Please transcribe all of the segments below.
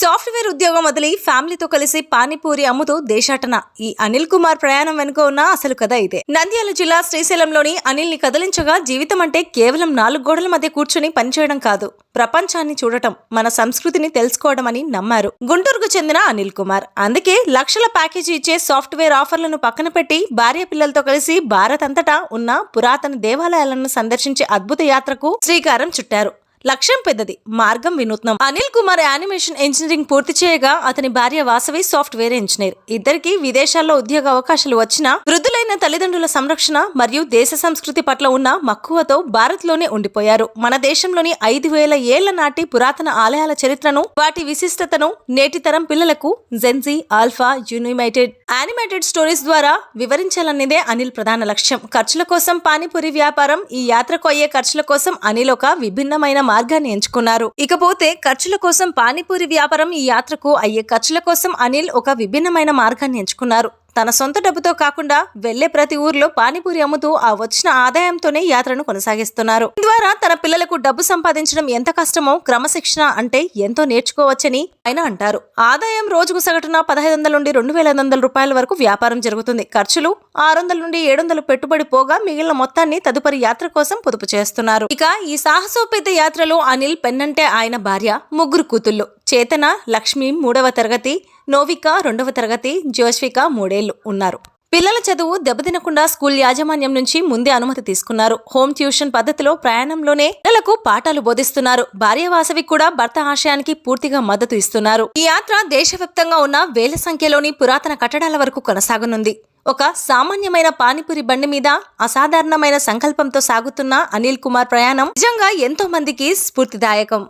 Software ఉద్యోగం వదిలి ఫ్యామిలీతో కలిసి పానీపూరి అమ్ముతూ దేశాటన. ఈ అనిల్ కుమార్ ప్రయాణం వెనుక ఉన్న అసలు కథ ఇదే. నంద్యాల జిల్లా శ్రీశైలంలోని అనిల్ని కదిలించగా జీవితం అంటే కేవలం నాలుగు గోడల మధ్య కూర్చుని పనిచేయడం కాదు. ప్రపంచాన్ని చూడటం మన సంస్కృతిని తెలుసుకోవడం అని నమ్మారు గుంటూరుకు చెందిన అనిల్ కుమార్. అందుకే లక్షల ప్యాకేజీ ఇచ్చే సాఫ్ట్వేర్ ఆఫర్లను పక్కన పెట్టి భార్య పిల్లలతో కలిసి భారత్ అంతటా ఉన్న పురాతన దేవాలయాలను సందర్శించే అద్భుత యాత్రకు శ్రీకారం చుట్టారు. లక్ష్యం పెద్దది మార్గం వినూత్నం. అనిల్ కుమార్ యానిమేషన్ ఇంజనీరింగ్ పూర్తి చేయగా అతని భార్య వాసవి సాఫ్ట్వేర్ ఇంజనీర్. ఇద్దరికి విదేశాల్లో ఉద్యోగ అవకాశాలు వచ్చినా వృద్ధులైన తల్లిదండ్రుల సంరక్షణ మరియు దేశ సంస్కృతి పట్ల ఉన్న మక్కువతో భారత్లోనే ఉండిపోయారు. మన దేశంలోని ఐదు వేల ఏళ్ళ నాటి పురాతన ఆలయాల చరిత్రను వాటి విశిష్టతను నేటితరం పిల్లలకు Gen Z alpha unlimited animated stories ద్వారా వివరించాలన్నదే అనిల్ ప్రధాన లక్ష్యం. ఖర్చుల కోసం పానీపూరి వ్యాపారం ఈ యాత్రకు అయ్యే ఖర్చుల కోసం అనిల్ ఒక విభిన్నమైన మార్గాన్ని ఎంచుకున్నారు. ఇకపోతే ఖర్చుల కోసం పానీపూరి వ్యాపారం ఈ యాత్రకు అయ్యే ఖర్చుల కోసం అనిల్ ఒక విభిన్నమైన మార్గాన్ని ఎంచుకున్నారు. తన సొంత డబ్బుతో కాకుండా వెళ్ళే ప్రతి ఊర్లో పానీపూరి అమ్ముతూ ఆ వచ్చిన ఆదాయంతోనే యాత్రను కొనసాగిస్తున్నారు. ద్వారా తన పిల్లలకు డబ్బు సంపాదించడం ఎంత కష్టమో క్రమశిక్షణ అంటే ఎంతో నేర్చుకోవచ్చని ఆయన అంటారు. ఆదాయం రోజుకు సగటున పదహైదు వందల నుండి రెండు వేల ఐదు వందల రూపాయల వరకు వ్యాపారం జరుగుతుంది. ఖర్చులు ఆరు వందల నుండి ఏడు వందలు పెట్టుబడి పోగా మిగిలిన మొత్తాన్ని తదుపరి యాత్ర కోసం పొదుపు చేస్తున్నారు. ఇక ఈ సాహసోపేత యాత్రలో అనిల్ పెన్నంటే ఆయన భార్య ముగ్గురు కూతుళ్ళు. చేతన లక్ష్మి మూడవ తరగతి నోవిక రెండవ తరగతి జోష్విక మూడేళ్ళు ఉన్నారు. పిల్లల చదువు దెబ్బతినకుండా స్కూల్ యాజమాన్యం నుంచి ముందే అనుమతి తీసుకున్నారు. హోమ్ ట్యూషన్ పద్ధతిలో ప్రయాణంలోనే పిల్లలకు పాఠాలు బోధిస్తున్నారు. భార్య వాసవి కూడా భర్త ఆశయానికి పూర్తిగా మద్దతు ఇస్తున్నారు. ఈ యాత్ర దేశవ్యాప్తంగా ఉన్న వేల సంఖ్యలోని పురాతన కట్టడాల వరకు కొనసాగనుంది. ఒక సామాన్యమైన పానీపూరి బండి మీద అసాధారణమైన సంకల్పంతో సాగుతున్న అనిల్ కుమార్ ప్రయాణం నిజంగా ఎంతో మందికి స్ఫూర్తిదాయకం.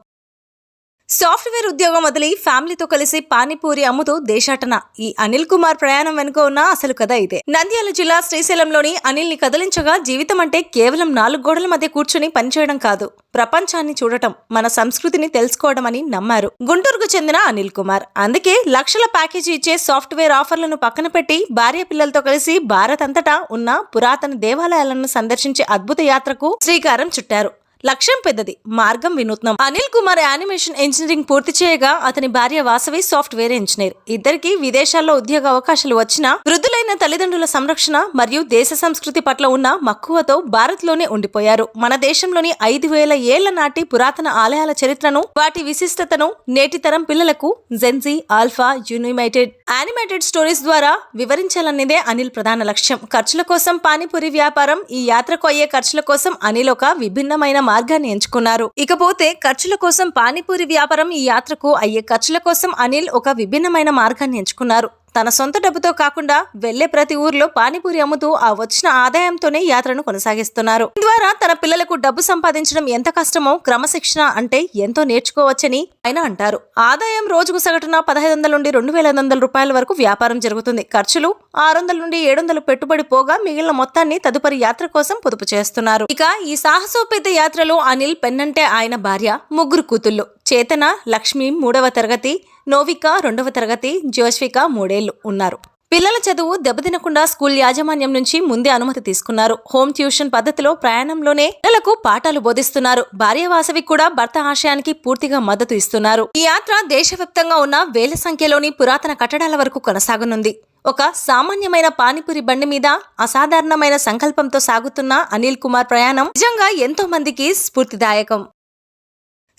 సాఫ్ట్వేర్ ఉద్యోగం వదిలి ఫ్యామిలీతో కలిసి పానీపూరి అమ్ముతూ దేశాటన. ఈ అనిల్ కుమార్ ప్రయాణం వెనుక ఉన్న అసలు కథ ఇదే. నంద్యాల జిల్లా శ్రీశైలంలోని అనిల్ని కదిలించగా జీవితం అంటే కేవలం నాలుగు గోడల మధ్య కూర్చుని పనిచేయడం కాదు. ప్రపంచాన్ని చూడటం మన సంస్కృతిని తెలుసుకోవడం అని నమ్మారు గుంటూరుకు చెందిన అనిల్ కుమార్. అందుకే లక్షల ప్యాకేజీ ఇచ్చే సాఫ్ట్వేర్ ఆఫర్లను పక్కన పెట్టి భార్య పిల్లలతో కలిసి భారత్ అంతటా ఉన్న పురాతన దేవాలయాలను సందర్శించే అద్భుత యాత్రకు శ్రీకారం చుట్టారు. లక్ష్యం పెద్దది మార్గం వినూత్నం. అనిల్ కుమార్ యానిమేషన్ ఇంజనీరింగ్ పూర్తి చేయగా అతని భార్య వాసవి సాఫ్ట్వేర్ ఇంజనీర్. ఇద్దరికి విదేశాల్లో ఉద్యోగ అవకాశాలు వచ్చినా వృద్ధులైన తల్లిదండ్రుల సంరక్షణ మరియు దేశ సంస్కృతి పట్ల ఉన్న మక్కువతో భారత్లోనే ఉండిపోయారు. మన దేశంలోని ఐదు వేల ఏళ్ళ నాటి పురాతన ఆలయాల చరిత్రను వాటి విశిష్టతను నేటితరం పిల్లలకు జెన్జీ ఆల్ఫా యునిమైటెడ్ యానిమేటెడ్ స్టోరీస్ ద్వారా వివరించాలన్నదే అనిల్ ప్రధాన లక్ష్యం. ఖర్చుల కోసం పానీపూరి వ్యాపారం ఈ యాత్రకు అయ్యే ఖర్చుల కోసం అనిల్ ఒక విభిన్నమైన మార్గాన్ని ఎంచుకున్నారు. ఇకపోతే ఖర్చుల కోసం పానీపూరి వ్యాపారం ఈ యాత్రకు అయ్యే ఖర్చుల కోసం అనిల్ ఒక విభిన్నమైన మార్గాన్ని ఎంచుకున్నారు. తన సొంత డబ్బుతో కాకుండా వెళ్ళే ప్రతి ఊర్లో పానీపూరి అమ్ముతూ ఆ వచ్చిన ఆదాయంతోనే యాత్రను కొనసాగిస్తున్నారు. ద్వారా తన పిల్లలకు డబ్బు సంపాదించడం ఎంత కష్టమో క్రమశిక్షణ అంటే ఎంతో నేర్చుకోవచ్చని ఆయన అంటారు. ఆదాయం రోజుకు సగటున పదహైదు వందల నుండి రెండు వేల ఐదు వందల రూపాయల వరకు వ్యాపారం జరుగుతుంది. ఖర్చులు ఆరు వందల నుండి ఏడు వందలు పెట్టుబడి పోగా మిగిలిన మొత్తాన్ని తదుపరి యాత్ర కోసం పొదుపు చేస్తున్నారు. ఇక ఈ సాహసోపేత యాత్రలో అనిల్ పెన్నంటే ఆయన భార్య ముగ్గురు కూతుళ్ళు. చేతన లక్ష్మి మూడవ తరగతి నోవిక రెండవ తరగతి జోష్విక మూడేళ్ళు ఉన్నారు. పిల్లల చదువు దెబ్బతినకుండా స్కూల్ యాజమాన్యం నుంచి ముందే అనుమతి తీసుకున్నారు. హోమ్ ట్యూషన్ పద్ధతిలో ప్రయాణంలోనే పిల్లలకు పాఠాలు బోధిస్తున్నారు. భార్య వాసవి కూడా భర్త ఆశయానికి పూర్తిగా మద్దతు ఇస్తున్నారు. ఈ యాత్ర దేశవ్యాప్తంగా ఉన్న వేల సంఖ్యలోని పురాతన కట్టడాల వరకు కొనసాగనుంది. ఒక సామాన్యమైన పానీపూరి బండి మీద అసాధారణమైన సంకల్పంతో సాగుతున్న అనిల్ కుమార్ ప్రయాణం నిజంగా ఎంతో మందికి స్ఫూర్తిదాయకం.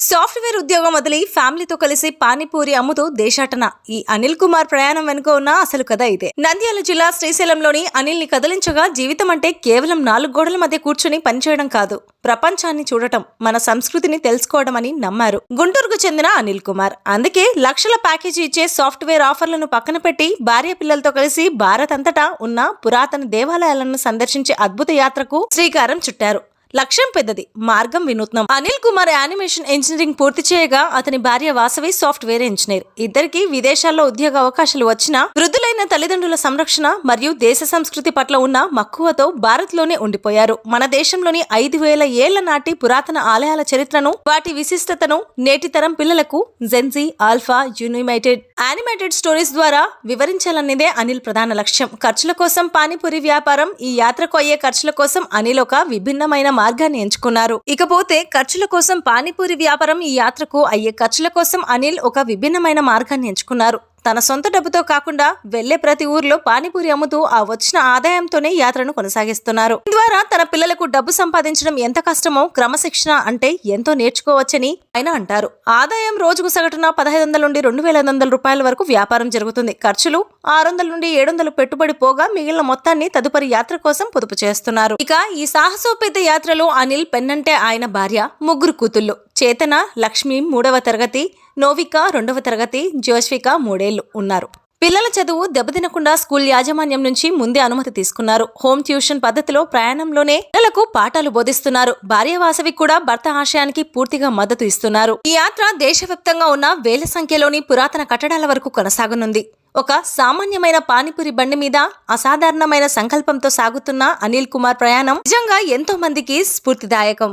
సాఫ్ట్వేర్ ఉద్యోగం వదిలి ఫ్యామిలీతో కలిసి పానీపూరి అమ్ముతూ దేశాటన. ఈ అనిల్ కుమార్ ప్రయాణం వెనుక ఉన్న అసలు కథ ఇదే. నంద్యాల జిల్లా శ్రీశైలంలోని అనిల్ని కదిలించగా జీవితం అంటే కేవలం నాలుగు గోడల మధ్య కూర్చుని పనిచేయడం కాదు. ప్రపంచాన్ని చూడటం మన సంస్కృతిని తెలుసుకోవడం అని నమ్మారు గుంటూరుకు చెందిన అనిల్ కుమార్. అందుకే లక్షల ప్యాకేజీ ఇచ్చే సాఫ్ట్వేర్ ఆఫర్లను పక్కన పెట్టి భార్య పిల్లలతో కలిసి భారత్ అంతటా ఉన్న పురాతన దేవాలయాలను సందర్శించే అద్భుత యాత్రకు శ్రీకారం చుట్టారు. లక్ష్యం పెద్దది. మార్గం వినూత్నం. అనిల్ కుమార్ యానిమేషన్ ఇంజనీరింగ్ పూర్తి చేయగా అతని భార్య వాసవి సాఫ్ట్వేర్ ఇంజనీర్. ఇద్దరికి విదేశాల్లో ఉద్యోగ అవకాశాలు వచ్చినా వృద్ధులైన తల్లిదండ్రుల సంరక్షణ మరియు దేశ సంస్కృతి పట్ల ఉన్న మక్కువతో భారత్లోనే ఉండిపోయారు. మన దేశంలోని ఐదు వేల ఏళ్ళ నాటి పురాతన ఆలయాల చరిత్రను వాటి విశిష్టతను నేటి తరం పిల్లలకు జెన్జీ ఆల్ఫా యూనిమైటెడ్ యానిమేటెడ్ స్టోరీస్ ద్వారా వివరించాలన్నదే అనిల్ ప్రధాన లక్ష్యం. ఖర్చుల కోసం పానీపూరి వ్యాపారం ఈ యాత్రకు అయ్యే ఖర్చుల కోసం అనిల్ ఒక విభిన్నమైన మార్గాన్ని ఎంచుకున్నారు. ఇకపోతే ఖర్చుల కోసం పానీపూరి వ్యాపారం ఈ యాత్రకు అయ్యే ఖర్చుల కోసం అనిల్ ఒక విభిన్నమైన మార్గాన్ని ఎంచుకున్నారు. తన సొంత డబ్బుతో కాకుండా వెళ్ళే ప్రతి ఊర్లో పానీపూరి అమ్ముతూ ఆ వచ్చిన ఆదాయంతోనే యాత్రను కొనసాగిస్తున్నారు. ద్వారా తన పిల్లలకు డబ్బు సంపాదించడం ఎంత కష్టమో క్రమశిక్షణ అంటే ఎంతో నేర్చుకోవచ్చని ఆయన అంటారు. ఆదాయం రోజుకు సగటున పదహైదు వందల నుండి రెండు వేల ఐదు వందల రూపాయల వరకు వ్యాపారం జరుగుతుంది. ఖర్చులు ఆరు వందల నుండి ఏడు వందలు పెట్టుబడి పోగా మిగిలిన మొత్తాన్ని తదుపరి యాత్ర కోసం పొదుపు చేస్తున్నారు. ఇక ఈ సాహసోపేత యాత్రలో అనిల్ పెన్నంటే ఆయన భార్య ముగ్గురు కూతుళ్ళు. చేతన లక్ష్మి మూడవ తరగతి నోవిక రెండవ తరగతి జోష్విక మూడేళ్ళు ఉన్నారు. పిల్లల చదువు దెబ్బతినకుండా స్కూల్ యాజమాన్యం నుంచి ముందే అనుమతి తీసుకున్నారు. హోమ్ ట్యూషన్ పద్ధతిలో ప్రయాణంలోనే పిల్లలకు పాఠాలు బోధిస్తున్నారు. భార్య వాసవి కూడా భర్త ఆశయానికి పూర్తిగా మద్దతు ఇస్తున్నారు. ఈ యాత్ర దేశవ్యాప్తంగా ఉన్న వేల సంఖ్యలోని పురాతన కట్టడాల వరకు కొనసాగనుంది. ఒక సామాన్యమైన పానీపూరి బండి మీద అసాధారణమైన సంకల్పంతో సాగుతున్న అనిల్ కుమార్ ప్రయాణం నిజంగా ఎంతో మందికి స్ఫూర్తిదాయకం.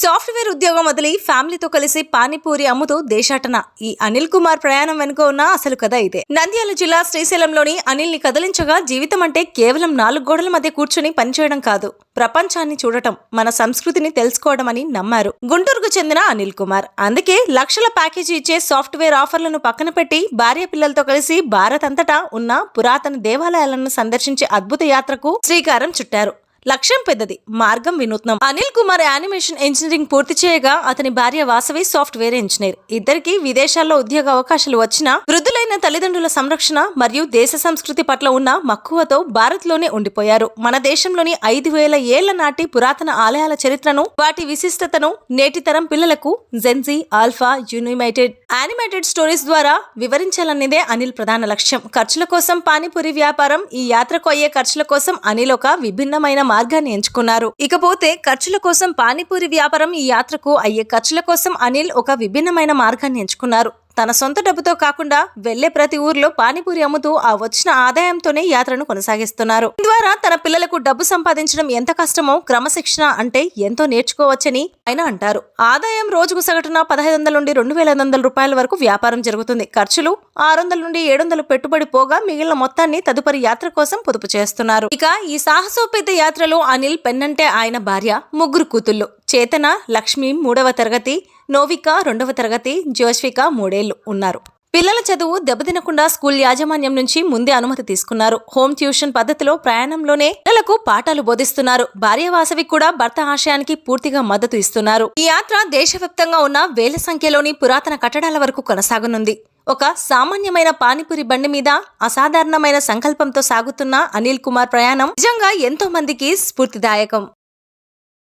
సాఫ్ట్వేర్ ఉద్యోగం వదిలి ఫ్యామిలీతో కలిసి పానీపూరి అమ్ముతూ దేశాటన. ఈ అనిల్ కుమార్ ప్రయాణం వెనుక ఉన్న అసలు కథ ఇదే. నంద్యాల జిల్లా శ్రీశైలంలోని అనిల్ని కదిలించగా జీవితం అంటే కేవలం నాలుగు గోడల మధ్య కూర్చుని పనిచేయడం కాదు. ప్రపంచాన్ని చూడటం మన సంస్కృతిని తెలుసుకోవడం అని నమ్మారు. గుంటూరుకు చెందిన అనిల్ కుమార్. అందుకే లక్షల ప్యాకేజీ ఇచ్చే సాఫ్ట్వేర్ ఆఫర్లను పక్కన పెట్టి భార్య పిల్లలతో కలిసి భారత్ అంతటా ఉన్న పురాతన దేవాలయాలను సందర్శించే అద్భుత యాత్రకు శ్రీకారం చుట్టారు. లక్ష్యం పెద్దది. మార్గం వినూత్నం. అనిల్ కుమార్ యానిమేషన్ ఇంజనీరింగ్ పూర్తి చేయగా అతని భార్య వాసవి సాఫ్ట్వేర్ ఇంజనీర్. ఇద్దరికి విదేశాల్లో ఉద్యోగ అవకాశాలు వచ్చినా వృద్ధులైన తల్లిదండ్రుల సంరక్షణ మరియు దేశ సంస్కృతి పట్ల ఉన్న మక్కువతో భారత్లోనే ఉండిపోయారు. మన దేశంలోని ఐదు వేల ఏళ్ళ నాటి పురాతన ఆలయాల చరిత్రను వాటి విశిష్టతను నేటితరం పిల్లలకు Gen Z alpha unlimited animated stories ద్వారా వివరించాలన్నదే అనిల్ ప్రధాన లక్ష్యం. ఖర్చుల కోసం పానీపూరి వ్యాపారం ఈ యాత్రకు అయ్యే ఖర్చుల కోసం అనిల్ ఒక విభిన్నమైన మార్గాన్ని ఎంచుకున్నారు. ఇకపోతే ఖర్చుల కోసం పానీపూరి వ్యాపారం ఈ యాత్రకు అయ్యే ఖర్చుల కోసం అనిల్ ఒక విభిన్నమైన మార్గాన్ని ఎంచుకున్నారు. తన సొంత డబ్బుతో కాకుండా వెళ్ళే ప్రతి ఊర్లో పానీపూరి అమ్ముతూ ఆ వచ్చిన ఆదాయంతోనే యాత్రను కొనసాగిస్తున్నారు. ద్వారా తన పిల్లలకు డబ్బు సంపాదించడం ఎంత కష్టమో క్రమశిక్షణ అంటే ఎంతో నేర్చుకోవచ్చని ఆయన అంటారు. ఆదాయం రోజుకు సగటున పదహైదు వందల నుండి రెండు వేల ఐదు వందల రూపాయల వరకు వ్యాపారం జరుగుతుంది. ఖర్చులు ఆరు వందల నుండి ఏడు వందలు పెట్టుబడి పోగా మిగిలిన మొత్తాన్ని తదుపరి యాత్ర కోసం పొదుపు చేస్తున్నారు. ఇక ఈ సాహసోపేత యాత్రలో అనిల్ పెన్నంటే ఆయన భార్య ముగ్గురు కూతుళ్ళు. చేతన లక్ష్మి మూడవ తరగతి నోవిక రెండవ తరగతి జోష్విక మూడేళ్ళు ఉన్నారు. పిల్లల చదువు దెబ్బతినకుండా స్కూల్ యాజమాన్యం నుంచి ముందే అనుమతి తీసుకున్నారు. హోమ్ ట్యూషన్ పద్ధతిలో ప్రయాణంలోనే పిల్లలకు పాఠాలు బోధిస్తున్నారు. భార్య వాసవి కూడా భర్త ఆశయానికి పూర్తిగా మద్దతు ఇస్తున్నారు. ఈ యాత్ర దేశవ్యాప్తంగా ఉన్న వేల సంఖ్యలోని పురాతన కట్టడాల వరకు కొనసాగనుంది. ఒక సామాన్యమైన పానీపూరి బండి మీద అసాధారణమైన సంకల్పంతో సాగుతున్న అనిల్ కుమార్ ప్రయాణం నిజంగా ఎంతో మందికి స్ఫూర్తిదాయకం.